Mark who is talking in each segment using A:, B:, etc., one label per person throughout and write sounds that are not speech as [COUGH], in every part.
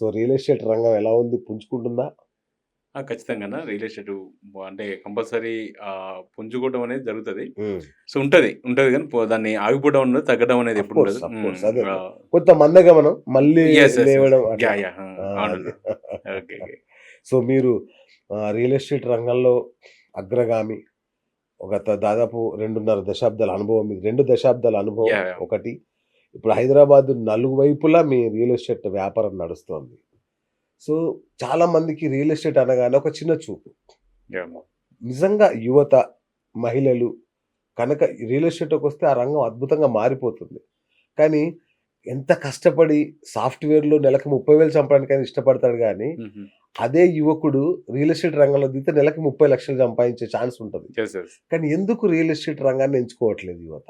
A: So real estate రంగం ఎలా ఉంది పుంజుకుంటుందా
B: ఆ! ఖచ్చితంగానా రియల్ ఎస్టేట్ అంటే కంపల్సరీ పుంజుకోవడం అనేది జరుగుతది. సో ఉంటది. ఉంటది పో దాన్ని ఆగిపోవడం ఉండదు. తగ్గడం అనేది ఎప్పుడు
A: కొంత మళ్ళీ. అది.
B: ఓకే. ఓకే.
A: సో మీరు రియల్ ఎస్టేట్ రంగంలో అగ్రగామి. ఒక దాదాపు 2.5 దశాబ్దాల అనుభవం మీది. 2 దశాబ్దాల అనుభవం! ఒకటి. ఇప్పుడు హైదరాబాద్ నలువైపులా మీ రియల్ ఎస్టేట్ వ్యాపారం నడుస్తోంది. సో చాలా మందికి రియల్ ఎస్టేట్ అనగానే ఒక చిన్న చూపు. నిజంగా యువత, మహిళలు కనుక రియల్ ఎస్టేట్‌లోకొస్తే ఆ రంగం అద్భుతంగా మారిపోతుంది. కానీ ఎంత కష్టపడి సాఫ్ట్‌వేర్‌లో నెలకు 30,000 సంపాదించడానికైనా ఇష్టపడతాడు గానీ,
B: హుహు.
A: అదే యువకుడు రియల్ ఎస్టేట్ రంగంలో దిగితే నెలకి 30,00,000 సంపాదించే ఛాన్స్ ఉంటది. కానీ ఎందుకు రియల్ ఎస్టేట్ రంగాన్ని ఎంచుకోవట్లేదు యువత?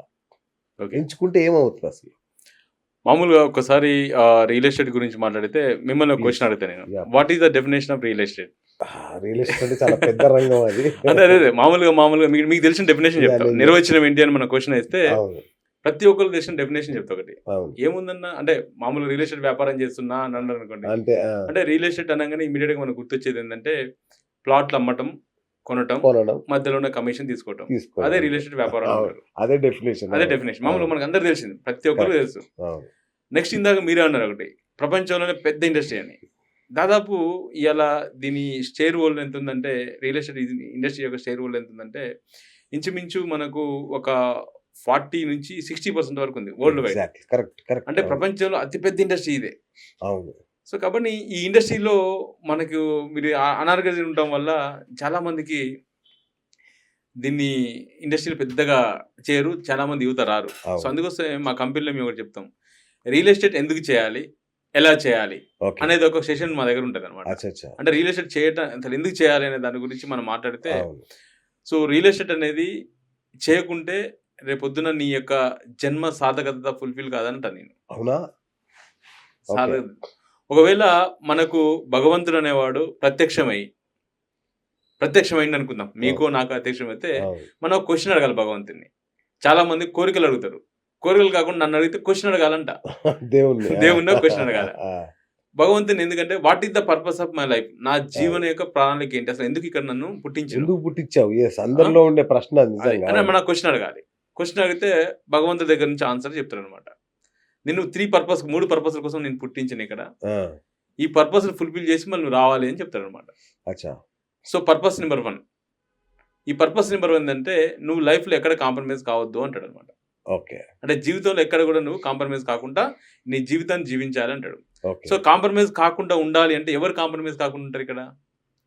A: ఎంచుకుంటే ఏమవుతది అసలు?
B: మామూలుగా ఒక్కసారి ఆహ్, రియల్ ఎస్టేట్ గురించి మాట్లాడితే మిమ్మల్ని ఒక
A: ప్లీజ్.
B: క్వెషన్ అడుగుతా నేను. What is the definition of real estate?
A: Real estate అంటే చాలా పెద్ద రంగం అది.
B: అదే అదే మామూలుగా మామూలుగా మీకు మీకు తెలిసిన డెఫినిషన్
A: యాహ్!
B: చెప్తా.
A: నేను
B: నిర్వచనం ఏంటి అని మనం ఏస్తే
A: అవును.
B: ప్రతి ఒక్కరికి తెలిసిన డెఫినిషన్ చెప్తా ఒకటి. ఏముందన్నా అంటే మామూలుగా రియల్ ఎస్టేట్ వ్యాపారం చేస్తున్నా అని అన్నారనుకోండి.
A: అంటే!
B: అంటే రియల్ ఎస్టేట్ అనంగానే ఇమ్మీడియేట్‌గా మనకు గుర్తొచ్చేది ఏందంటే ప్లాట్లు అమ్మటం, కొనటం, మధ్యలో ఉన్న కమిషన్ తీసుకోవటం. అదే రియల్ ఎస్టేట్ వ్యాపారం.
A: అదే డెఫినిషన్.
B: అదే. డెఫినిషన్. మామూలుగా. మనకు అందరికి తెలిసింది. ప్రతి
A: కరెక్ట్.
B: తెలుసు. నెక్స్ట్ ఇందాక మీరే అన్నారు ఒకటి. ప్రపంచంలోనే పెద్ద ఇండస్ట్రీ అని. దాదాపు ఇయాల దీని షేర్ హోల్డ్ ఎంత ఉందంటే రియల్ ఎస్టేట్ ఇండస్ట్రీ యొక్క షేర్ హోల్డ్ ఎంత ఉందంటే ఇంచుమించు మనకు ఒక 40 నుంచి 60% వరకు ఉంది వరల్డ్ వైడ్.
A: కరెక్ట్. కరెక్ట్.
B: అంటే. ప్రపంచంలో అతిపెద్ద ఇండస్ట్రీ ఇదే.
A: అవును.
B: సో కాబట్టి ఈ ఇండస్ట్రీలో మనకు మీరు అ అనార్గనైజ్డ్ ఉండటం వల్ల చాలా మందికి దీన్ని ఇండస్ట్రీలో పెద్దగా చేయరు. చాలా మంది యువత రారు. సో
A: అవును.
B: అందుకోసమే మా కంపెనీలో మేము ఒకటి చెప్తాం. రియల్ ఎస్టేట్ ఎందుకు చేయాలి? ఎలా చేయాలి? అనేది ఒక సెషన్ మా దగ్గర ఉంటదనమాట.
A: అచ్చచ్చా!
B: అంటే రియల్ ఎస్టేట్ చేయటం అసలు ఎందుకు చేయాలి అనే దాని గురించి మనం మాట్లాడితే. సో రియల్ ఎస్టేట్ అనేది చేయకుంటే రేపొద్దున నీ యొక్క జన్మ సార్థకత ఫుల్‌ఫిల్ కాదంటా నేను.
A: అవునా? ఓకే.
B: సాధ ఒకవేళ మనకు భగవంతుడు అనేవాడు ప్రత్యక్షమై ప్రత్యక్షమైంది అనుకుందాం. మీకో. నాకో ప్రత్యక్షమైతే. మనం క్వెషన్ అడగాలి భగవంతుడిని. చాలా మంది కోరికలు అడుగుతారు. కోరికలు కాకుండా నన్ను అడిగితే క్వెషన్ అడగాలంట. [LAUGHS]
A: దేవుణ్ణి.
B: దేవుడినో క్వెషన్ అడగాల. భగవంతుని ఎందుకంటే what is the purpose of my life? నా జీవన యొక్క ప్రణాళిక ఏంటి? అసలు ఎందుకు ఇక్కడ నన్ను పుట్టించినవు?
A: ఎందుకు పుట్టించావు? అందరిలో ఉండే ప్రశ్న.
B: అంటే. మనం క్వెషన్ అడగాలి. క్వెషన్ అడిగితే భగవంతుడి దగ్గర నుంచి ఆన్సర్ చెప్తాడనమాట. నిన్ను 3 పర్పస్ 3 పర్పస్‌ల కోసం నేను పుట్టించాను ఇక్కడ. ఈ పర్పస్‌ని ఫుల్‌ఫిల్ చేసి మళ్ళీ నువ్వు రావాలి అని చెప్తాడనమాట.
A: అచ్చా!
B: So purpose number 1. ఈ పర్పస్ నంబర్ 1 ఏందంటే నువ్వు లైఫ్‌లో ఎక్కడ కాంప్రమైజ్ కావద్దు అంటాడనమాట.
A: ఓకే.
B: అంటే జీవితంలో ఎక్కడ కూడా నువ్వు కాంప్రమైజ్ కాకుండా నీ జీవితాన్ని జీవించాలి అంటాడు. సో కాంప్రమైజ్ కాకుండా ఉండాలి అంటే ఎవరు కాంప్రమైజ్ కాకుండా ఉంటారు ఇక్కడ?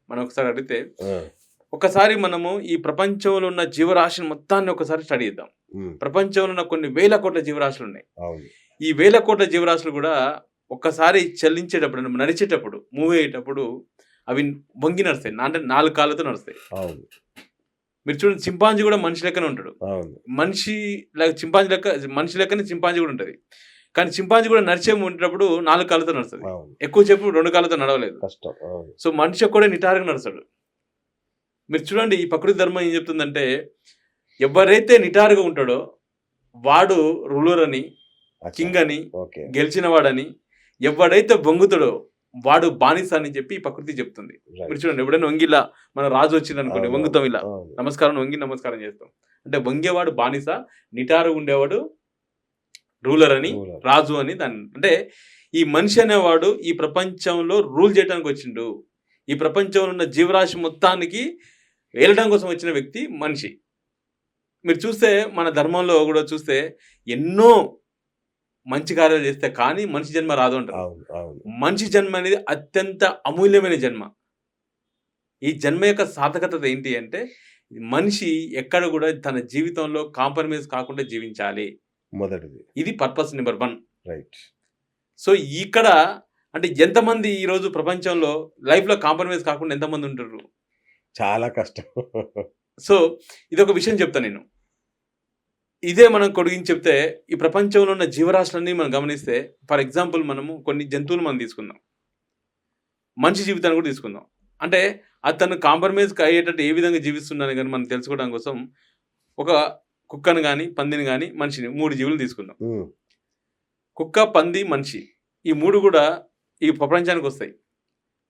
B: మనం ఒకసారి అడిగితే! ఒకసారి మనము ఈ ప్రపంచంలో ఉన్న జీవరాశిని మొత్తాన్ని ఒకసారి స్టడీ చేద్దాం. ప్రపంచంలో ఉన్న కొన్ని వేల కోట్ల జీవరాశులు ఉన్నాయి. ఈ వేల కోట్ల జీవరాశులు కూడా ఒక్కసారి చలించేటప్పుడు నడిచేటప్పుడు మూవ్ అయ్యేటప్పుడు అవి వంగి నడుస్తాయి. అంటే 4 కాళ్ళతో నడుస్తాయి. మీరు చూడండి చింపాంజీ కూడా మనిషి లెక్కనే ఉంటాడు. మనిషి లెక్క చింపాంజీ లెక్క మనిషి లెక్కనే చింపాంజీ కూడా ఉంటది. కానీ చింపాంజీ కూడా నడిచే ఉండేటప్పుడు 4 కాళ్ళతో నడుస్తది. ఎక్కువ సేపు 2 కాళ్ళతో నడవలేదు. సో మనిషి కూడా నిటారుగా నడుస్తాడు. మీరు చూడండి ఈ ప్రకృతి ధర్మం ఏం చెప్తుందంటే ఎవరైతే నిటారుగా ఉంటాడో వాడు రూలర్ అని! కింగ్ అని. గెలిచిన వాడని, ఎవడైతే వంగుతాడో వాడు బానిస అని చెప్పి ఈ ప్రకృతి చెప్తుంది. మీరు. చూడండి ఎవడైనా వంగిలా మన రాజు వచ్చిందనుకోండి
A: అవును.
B: వంగుతాం ఇలా. నమస్కారం వంగి నమస్కారం చేస్తాం. అంటే వంగేవాడు బానిస, నిటారుగా ఉండేవాడు రూలర్ అని. రాజు అని దాన్ని అంటే ఈ మనిషి అనేవాడు ఈ ప్రపంచంలో రూల్ చేయడానికి వచ్చిండు. ఈ ప్రపంచంలో ఉన్న జీవరాశి మొత్తానికి ఏలడం కోసం వచ్చిన వ్యక్తి మనిషి. మీరు చూస్తే మన ధర్మంలో కూడా చూస్తే ఎన్నో మంచి కార్యాలు చేస్తే కానీ మనిషి జన్మ రాదు అంటారు. మనిషి జన్మ అనేది అత్యంత అమూల్యమైన జన్మ. ఈ జన్మ యొక్క సార్థకత ఏంటి అంటే మనిషి ఎక్కడ కూడా తన జీవితంలో కాంప్రమైజ్ కాకుండా జీవించాలి.
A: మొదటిది.
B: ఇది పర్పస్ నంబర్ 1.
A: రైట్.
B: సో ఇక్కడ అంటే ఎంతమంది ఈరోజు ప్రపంచంలో లైఫ్‌లో కాంప్రమైజ్ కాకుండా ఎంతమంది ఉంటుర్రు?
A: చాలా కష్టం.
B: సో ఇదొక విషయం చెప్తా నేను. ఇదే మనం కొడిగించి చెప్తే ఈ ప్రపంచంలో ఉన్న జీవరాశులన్నీ మనం గమనిస్తే ఫర్ ఎగ్జాంపుల్ మనము కొన్ని జంతువులు మనం తీసుకుందాం. మనిషి జీవితాన్ని కూడా తీసుకుందాం. అంటే అతను కాంప్రమైజ్ అయ్యేటట్టు ఏ విధంగా జీవిస్తున్నాడని గాని మనం తెలుసుకోవడం కోసం ఒక కుక్కను గాని, పందిని గాని, మనిషిని 3 జీవులు తీసుకుందాం. కుక్క, పంది, మనిషి. ఈ 3 కూడా ఈ ప్రపంచానికి వస్తాయి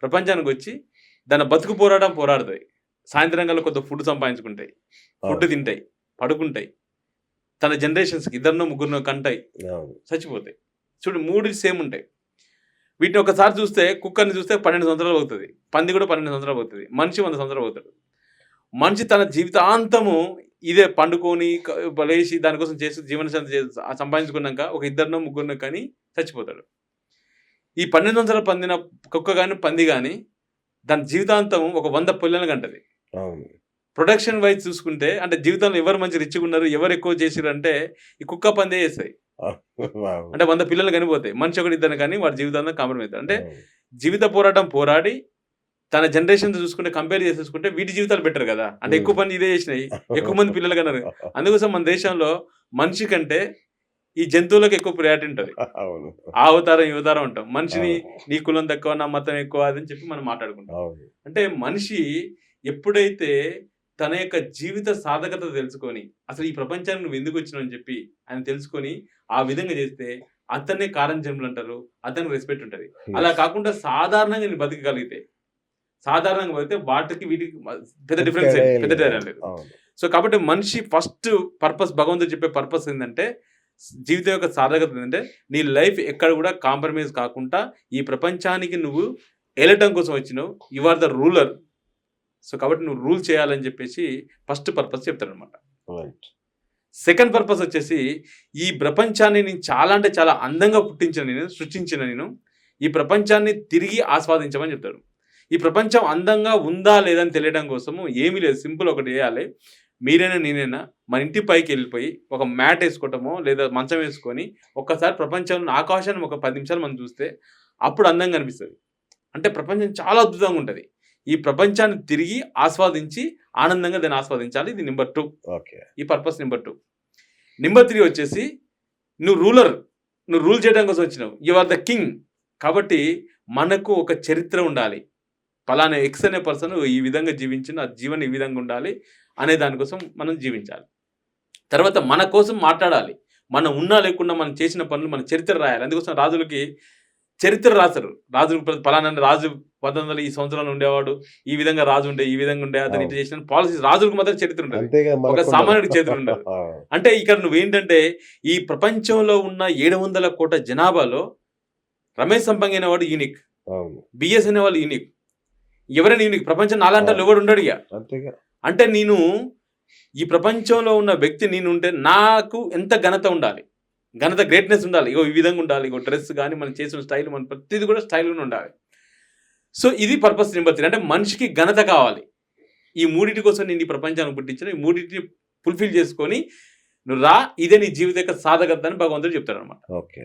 B: ప్రపంచానికి వచ్చి దాని బతుకు పోరాటం పోరాడుతాయి సాయంత్రం కల్లా కొంత ఫుడ్ సంపాదించుకుంటాయి ఫుడ్ తింటాయి పడుకుంటాయి తన జనరేషన్స్కి ఇద్దరినో ముగ్గురునో కంటాయి. చచ్చిపోతాయి. చూడు మూడు సేమ్ ఉంటాయి. వీటిని ఒకసారి చూస్తే కుక్కర్ని చూస్తే పన్నెండు సంవత్సరాలు అవుతుంది పంది కూడా పన్నెండు సంవత్సరాలు అవుతుంది మనిషి వంద సంవత్సరాలు అవుతాడు మనిషి తన జీవితాంతము ఇదే పండుకొని లేచి దానికోసం చేసి జీవనశాంతి సంపాదించుకున్నాక ఒక ఇద్దరినో ముగ్గురినో కానీ చచ్చిపోతాడు. ఈ పన్నెండు సంవత్సరాలు పందిన కుక్క కానీ పంది కానీ దాని జీవితాంతం ఒక వంద పిల్లలు కంటది. ప్రొడక్షన్ వైజ్ చూసుకుంటే అంటే జీవితంలో ఎవరు మంచి రిచ్గా ఉన్నారు ఎవరు ఎక్కువ చేసారు అంటే ఈ కుక్క పందే చేస్తాయి. అంటే వంద పిల్లలు కనిపోతాయి. మనిషి ఒకటి ఇద్దరు కానీ వాడి జీవితాంతం కాంప్రమైజ్ అవుతారు అంటే. జీవిత పోరాటం పోరాడి తన జనరేషన్ చూసుకుంటే కంపేర్ చేసేసుకుంటే వీటి జీవితాలు బెటర్ కదా. అంటే ఎక్కువ పని ఇదే చేసినాయి. ఎక్కువ మంది పిల్లలు కన్నారు. అందుకోసం మన దేశంలో మనిషి కంటే ఈ జంతువులకు ఎక్కువ ప్రయారిటీ ఉంటుంది. ఆ అవతారం ఈ అవతారం ఉంటాం మనిషిని నీ కులం తక్కువ నా మతం ఎక్కువ అని చెప్పి మనం మాట్లాడుకుంటాం. అంటే మనిషి ఎప్పుడైతే తన యొక్క జీవిత సాధకత తెలుసుకొని అసలు ఈ ప్రపంచానికి నువ్వు ఎందుకు వచ్చినావు అని చెప్పి ఆయన తెలుసుకొని ఆ విధంగా చేస్తే అతన్నే కారం జన్మలు అంటారు అతనికి రెస్పెక్ట్ ఉంటుంది. అలా కాకుండా సాధారణంగా నేను బతకగలిగితే సాధారణంగా బతికితే వాటికి వీటికి పెద్ద డిఫరెన్స్ పెద్ద
A: లేదు.
B: తేడా లేదు.
A: అవును.
B: సో కాబట్టి మనిషి ఫస్ట్ పర్పస్ భగవంతుడు చెప్పే పర్పస్ ఏంటంటే జీవితం యొక్క సాధకత ఏంటంటే నీ లైఫ్ ఎక్కడ కూడా కాంప్రమైజ్ కాకుండా ఈ ప్రపంచానికి నువ్వు వెళ్ళటం కోసం వచ్చినావు. You are the ruler so కాబట్టి నువ్వు రూల్ చేయాలని చెప్పేసి ఫస్ట్ పర్పస్ చెప్తాడు అనమాట
A: రైట్.
B: సెకండ్ పర్పస్ వచ్చేసి ఈ ప్రపంచాన్ని నేను చాలా అంటే చాలా అందంగా పుట్టించిన నేను సృష్టించిన నేను ఈ ప్రపంచాన్ని తిరిగి ఆస్వాదించమని చెప్తాడు. ఈ ప్రపంచం అందంగా ఉందా లేదని తెలియడం కోసము ఏమీ లేదు. సింపుల్ ఒకటి చేయాలి. మీరైనా నేనైనా మన ఇంటి పైకి వెళ్ళిపోయి ఒక మ్యాట్ వేసుకోవటమో లేదా మంచం వేసుకొని ఒక్కసారి ప్రపంచంలో ఆకాశాన్ని ఒక పది నిమిషాలు మనం చూస్తే అప్పుడు అందంగా అనిపిస్తుంది. అంటే ప్రపంచం చాలా అద్భుతంగా ఉంటుంది. ఈ ప్రపంచాన్ని తిరిగి ఆస్వాదించి ఆనందంగా దాన్ని ఆస్వాదించాలి. ఇది నెంబర్ టూ.
A: ఓకే.
B: ఈ purpose number two. Number three వచ్చేసి నువ్వు రూలర్ నువ్వు రూల్ చేయడం కోసం వచ్చినావు. You are the king. కాబట్టి మనకు ఒక చరిత్ర ఉండాలి. పలానా ఎక్స్ అనే పర్సన్ ఈ విధంగా జీవించిన ఆ జీవనం ఈ విధంగా ఉండాలి అనే దానికోసం మనం జీవించాలి. తర్వాత మన కోసం మాట్లాడాలి. మనం ఉన్నా లేకుండా మనం చేసిన పనులు మన చరిత్ర రాయాలి. అందుకోసం రాజులకి చరిత్ర రాశారు. రాజు పలానా రాజు పంతొమ్మిది వందల ఈ సంవత్సరంలో ఉండేవాడు. ఈ విధంగా రాజు ఉండే ఈ విధంగా ఉండే అతను ఇట్లా చేసిన పాలసీస్ రాజులకు మాత్రం చరిత్ర ఉంటుంది.
A: అంతేగా
B: ఒక
A: మనకు
B: సామాన్యుడికి [LAUGHS] చేతులు ఉండదు. అంటే ఇక్కడ నువ్వేంటంటే ఈ ప్రపంచంలో ఉన్న ఏడు వందల కోట్ల జనాభాలో రమేష్ సంపంగి అనేవాడు యూనిక్ బిఎస్ అనేవాళ్ళు యూనిక్ ఎవరైనా యూనిక్ ప్రపంచం నాలంటే ఎవడు ఉండడు ఇక. అంటే నేను ఈ ప్రపంచంలో ఉన్న వ్యక్తి నేను ఉంటే నాకు ఎంత ఘనత ఉండాలి? ఘనత గ్రేట్నెస్ ఉండాలి. ఇగో ఈ విధంగా ఉండాలి. ఇగో డ్రెస్ కానీ మనం చేసిన స్టైల్ మన ప్రతిదీ కూడా స్టైల్గా ఉండాలి. సో ఇది పర్పస్ నెంబర్ త్రీ అంటే మనిషికి ఘనత కావాలి. ఈ మూడింటి కోసం నేను ఈ ప్రపంచాన్ని పుట్టించిన ఈ మూడింటిని ఫుల్ఫిల్ చేసుకొని నువ్వు రా. ఇదే నీ జీవిత యొక్క సాధకత అని భగవంతుడు చెప్తాడు అనమాట
A: ఓకే